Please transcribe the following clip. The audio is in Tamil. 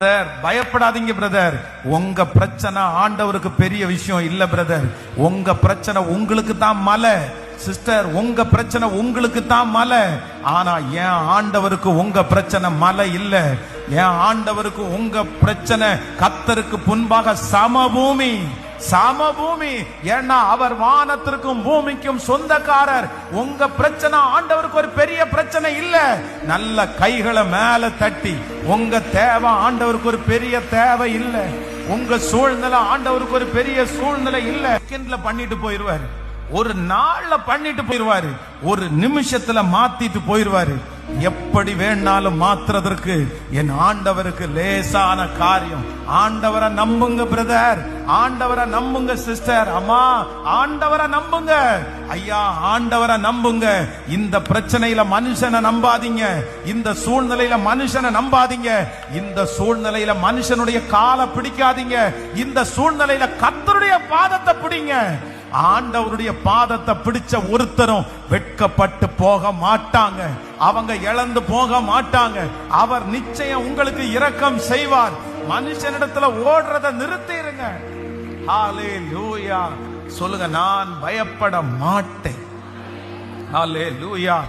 பிரதர் பயப்படாதீங்க பிரதர் உங்க பிரச்சனை ஆண்டவருக்கு பெரிய விஷயம் இல்ல பிரதர் உங்க பிரச்சனை உங்களுக்கு தான் மலை. சிஸ்டர் உங்க பிரச்சனை உங்களுக்கு தான் மலை. ஆனா என் ஆண்டவருக்கு உங்க பிரச்சனை மலை இல்ல. என் ஆண்டவருக்கு உங்க பிரச்சனை கத்தருக்கு புண்பாக சமபூமி. சமபூமி. ஏன்னா அவர் வானத்திற்கும் பூமிக்கும் சொந்தக்காரர். உங்க பிரச்சனை ஆண்டவருக்கு ஒரு பெரிய பிரச்சனை இல்ல. நல்ல கைகளை மேல தட்டி. உங்க தேவை ஆண்டவருக்கு ஒரு பெரிய தேவை இல்ல. உங்க சூழ்நிலை ஆண்டவருக்கு ஒரு பெரிய சூழ்நிலை இல்ல. பண்ணிட்டு போயிருவாரு. ஒரு நாள்ல பண்ணிட்டு போயிருவாரு. ஒரு நிமிஷத்துல மாத்திட்டு போயிருவாரு. எப்படி வேணாலும் மாத்துறதற்கு என் ஆண்டவருக்கு லேசான காரியம். ஆண்டவரை நம்புங்க பிரதர் ஆண்டவரை நம்புங்க சிஸ்டர் அம்மா ஆண்டவரை நம்புங்க. ஐயா ஆண்டவரை நம்புங்க. இந்த பிரச்சனையில மனுஷனை நம்பாதீங்க. இந்த சூழ்நிலையில மனுஷனை நம்பாதீங்க. இந்த சூழ்நிலையில மனுஷனுடைய காலை பிடிக்காதீங்க. இந்த சூழ்நிலையில கத்தருடைய பாதத்தை பிடிங்க. ஆண்டவருடைய பாதத்தை பிடிச்ச ஒருத்தரும் வெட்கப்பட்டு போக மாட்டாங்க. அவங்க இழந்து போக மாட்டாங்க. அவர் நிச்சயம் உங்களுக்கு இரக்கம் செய்வார். மனுஷனிடத்துல ஓடுறத நிறுத்திடுங்க ஹalleluya சொல்லுங்க நான் பயப்பட மாட்டேன். லூயா